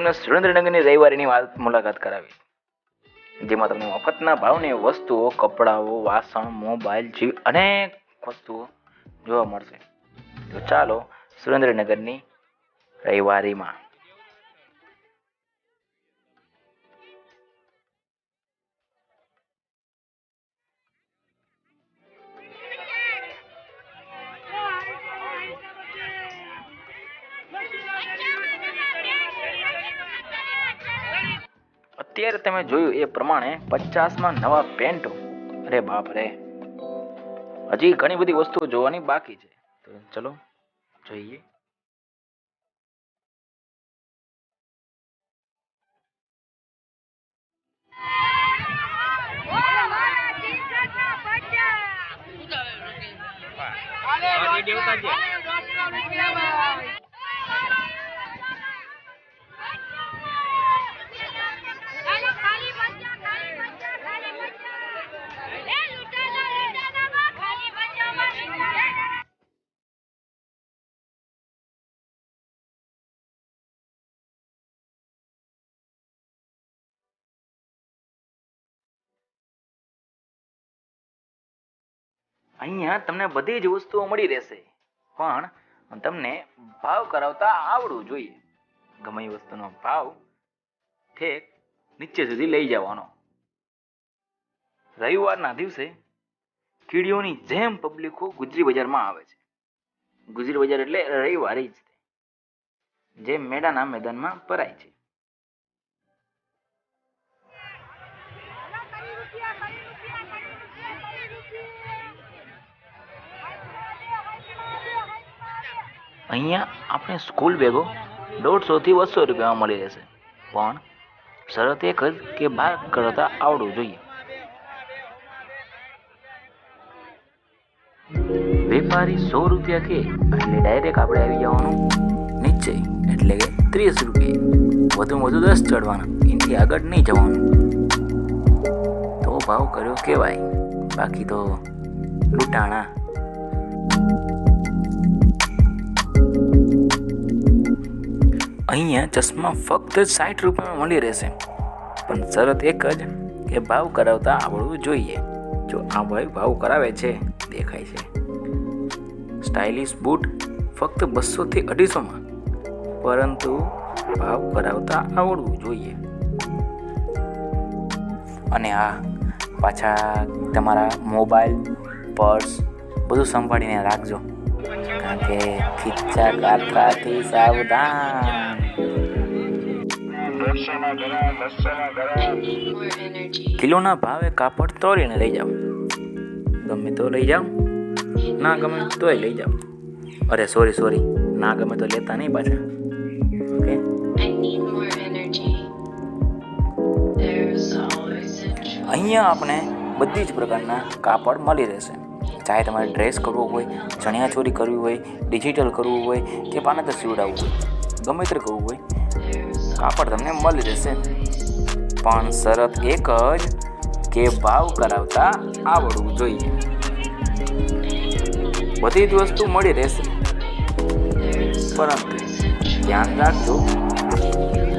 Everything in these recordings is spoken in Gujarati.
તમને સુરેન્દ્રનગરની રવિવારની વાત મુલાકાત કરાવી. જેમાં તમને મફતના ભાવની વસ્તુઓ, કપડાઓ, વાસણ, મોબાઈલ જેવી અનેક વસ્તુઓ જોવા મળશે. તો ચાલો સુરેન્દ્રનગરની રવિવારીમાં અત્યારે તમે જોયું એ પ્રમાણે પચાસમાં નવા પેન્ટો. અરે બાપ રે. હજી ઘણી બધી વસ્તુઓ જોવાની બાકી છે. તો ચલો, જોઈએ. અહીંયા તમને બધી જ વસ્તુઓ મળી રહેશે. પણ તમને ભાવ કરાવતા આવડવું જોઈએ. ગમે વસ્તુનો ભાવ ઠેક નીચે સુધી લઈ જવાનો. રવિવારના દિવસે કીડીઓની જેમ પબ્લિકો ગુજરી બજારમાં આવે છે. ગુજરી બજાર એટલે રવિવારે જ જે મેળાના મેદાનમાં ભરાય છે. અહીંયા આપણે સ્કૂલ બેગો દોઢસોથી બસો રૂપિયામાં મળી રહેશે. પણ શરત એક જ કે બાર કરતા આવડવું જોઈએ. વેપારી સો રૂપિયા કે એટલે ડાયરેક્ટ આપણે આવી જવાનું. નીચે એટલે કે ત્રીસ રૂપિયા. વધુ વધુ દસ ચડવાના. એનાથી આગળ નહીં જવાનું. તો ભાવ કર્યો કહેવાય. બાકી તો લૂંટાણા. અહીંયા ચશ્મા ફક્ત સાઠ રૂપિયામાં મળી રહેશે. પણ શરત એક જ કે ભાવ કરાવતા આવડવું જોઈએ. જો આ ભાઈ ભાવ કરાવે છે, દેખાય છે. સ્ટાઇલિશ બૂટ ફક્ત બસોથી અઢીસોમાં પરંતુ ભાવ કરાવતા આવડવું જોઈએ. અને આ પાછા તમારા મોબાઈલ પર્સ બધું સંભાળીને રાખજો. કે ખીચા કાતરાથી સાવધાન. કિલોના ભાવે કાપડ તોડીને લઈ જાઓ. ગમે તો લઈ જાઓ. ના ગમે તોય લઈ જાઓ. અરે સોરી સોરી ના ગમે તો લેતા નહીં પાછા. ઓકે. અહીંયા આપણે બધી જ પ્રકારના કાપડ મળી રહેશે. ચાહે તમારે ડ્રેસ કરવો હોય ચણિયાચોરી કરવી હોય ડિજિટલ કરવું હોય, કે પાનેતર સીવડાવવું હોય, ગમે તે કરવું હોય, કાપડ તમને મળી રહેશે પણ શરત એક જ કે ભાવ કરાવતા આવડવું જોઈએ. બધી જ વસ્તુ મળી રહેશે. પરંતુ ધ્યાન રાખજો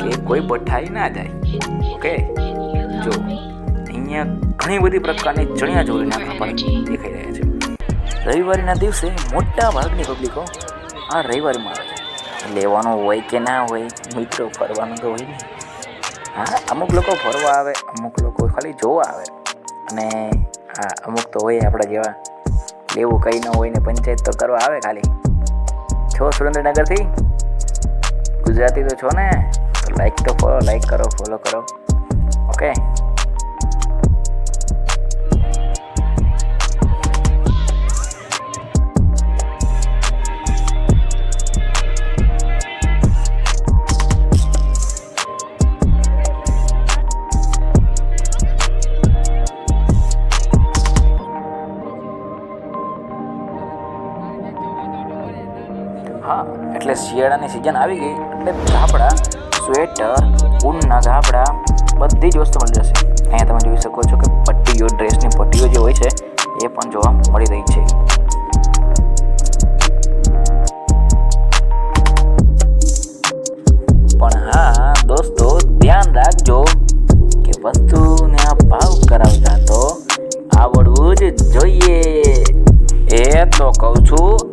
કે કોઈ બઠાઈ ના જાય. ઓકે? જો, અહીંયા ઘણી બધી પ્રકારની ચણિયા ચોરીના કાપડ દેખાઈ રહ્યા છે. રવિવારીના દિવસે મોટા ભાગની પબ્લિકો આ રવિવારમાં આવે. લેવાનું હોય કે ના હોય, મિત્રો ફરવાનું તો હોય ને. હા, અમુક લોકો ફરવા આવે, અમુક લોકો ખાલી જોવા આવે. અને હા, અમુક તો હોય આપણા જેવા. લેવું કંઈ ન હોય ને પંચાયત તો કરવા આવે ખાલી. છો સુરેન્દ્રનગરથી? ગુજરાતી તો છો ને? તો લાઈક તો ફોલો લાઈક કરો ફોલો કરો. ઓકે એટલે શિયાળાની સિઝન આવી ગઈ એટલે ધાબળા સ્વેટર ઊનના ગાબડા બધી જ વસ્તુ મળી જશે. અહીંયા તમે જોઈ શકો છો કે પટ્ટીઓ, ડ્રેસની પટ્ટીઓ જે હોય છે, એ પણ જોવા મળી રહી છે. પણ હા, દોસ્તો, ધ્યાન રાખજો કે વસ્તુને ભાવ કરાવતા તો આવડવું જ જોઈએ. એ તો કહું છું